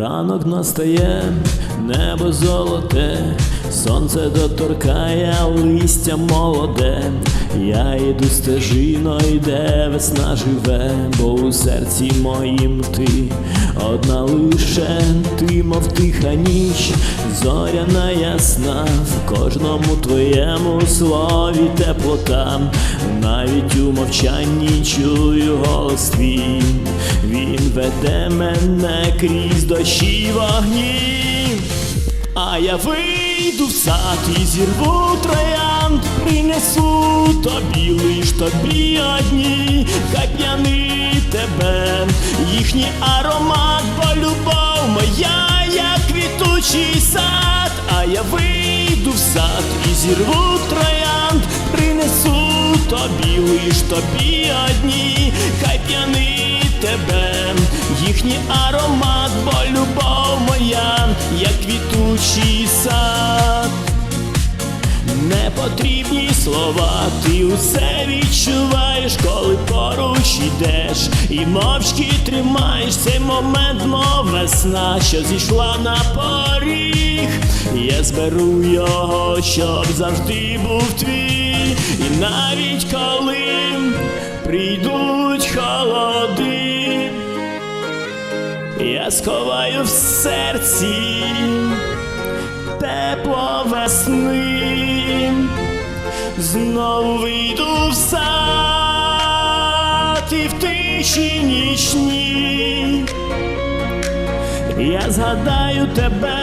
Ранок настає, небо золоте, сонце доторкає листя молоде. Я йду стежиною, де весна живе, бо у серці моїм ти одна лише ти, мов тиха ніч, зоряна ясна, в кожному твоєму слові теплота, навіть у мовчанні чую голос твій, він веде мене крізь дощі вогні. А я вийду в сад і зірву троянд, принесу тобі лиш тобі одні, хай п'яни тебе, їхній аромат, бо любов моя, як квітучий сад, а я вийду в сад і зірву троянд, принесу тобі лиш тобі одні, хай п'яни тебе, їхній аромат, бо любов моя, як квітучий сад. Не потрібні слова, ти усе відчуваєш, коли поруч ідеш, і мовчки тримаєш цей момент, мов весна, що зійшла на поріг. Я зберу його, щоб завжди був твій, і навіть коли прийдуть холоди, сховаю в серці тепло весни, знову вийду в сад і в тиші нічні. Я згадаю тебе,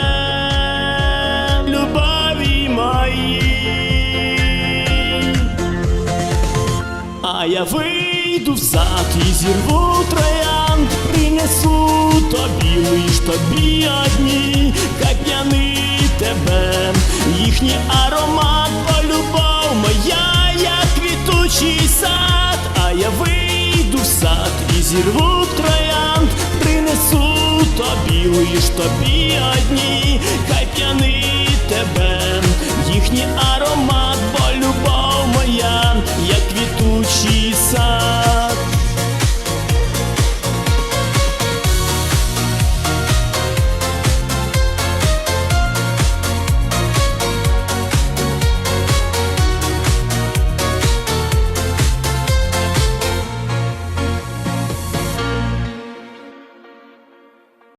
любові моїй. Я вийду в сад і зірву троянд, принесу тобі лиш тобі одні, хай п'яни тебе, їхній аромат, бо любов моя, як квітучий сад, а я вийду в сад і зірву троянд, принесу тобі лиш тобі одні, хай п'яни тебе, їхній аромат,